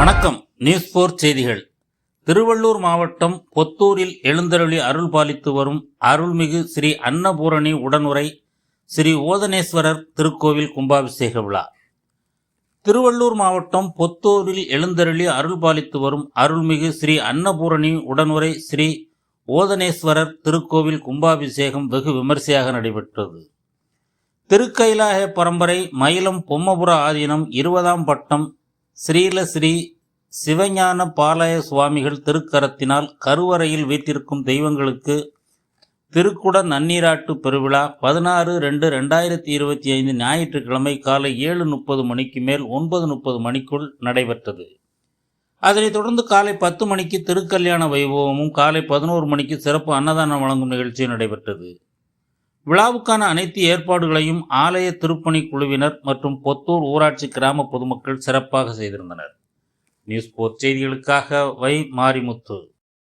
வணக்கம். நியூஸ் போர் செய்திகள். திருவள்ளூர் மாவட்டம் பொத்தூரில் எழுந்தருளி அருள் பாலித்து வரும் அருள்மிகு ஸ்ரீ அன்னபூரணி உடனுரை ஸ்ரீ ஓதனேஸ்வரர் திருக்கோவில் கும்பாபிஷேக விழா. திருவள்ளூர் மாவட்டம் பொத்தூரில் எழுந்தருளி அருள் பாலித்து வரும் அருள்மிகு ஸ்ரீ அன்னபூரணி உடனுரை ஸ்ரீ ஓதனேஸ்வரர் திருக்கோவில் கும்பாபிஷேகம் வெகு விமரிசையாக நடைபெற்றது. திருக்கைலாய பரம்பரை மயிலம் பொம்மபுர ஆதீனம் இருபதாம் பட்டம் ஸ்ரீல ஸ்ரீ சிவஞான பாலய சுவாமிகள் திருக்கரத்தினால் கருவறையில் வைத்திருக்கும் தெய்வங்களுக்கு திருக்குட நன்னீராட்டு பெருவிழா பதினாறு ரெண்டு ரெண்டாயிரத்தி இருபத்தி ஐந்து ஞாயிற்றுக்கிழமை காலை ஏழு முப்பது மணிக்கு மேல் ஒன்பது முப்பது மணிக்குள் நடைபெற்றது. அதனைத் தொடர்ந்து காலை பத்து மணிக்கு திருக்கல்யாண வைபவமும் காலை பதினோரு மணிக்கு சிறப்பு அன்னதானம் வழங்கும் நிகழ்ச்சியும் நடைபெற்றது. விழாவுக்கான அனைத்து ஏற்பாடுகளையும் ஆலய திருப்பணி குழுவினர் மற்றும் பொத்தூர் ஊராட்சி கிராம பொதுமக்கள் சிறப்பாக செய்திருந்தனர். நியூஸ் போர் செய்திகளுக்காக வை மாரிமுத்து.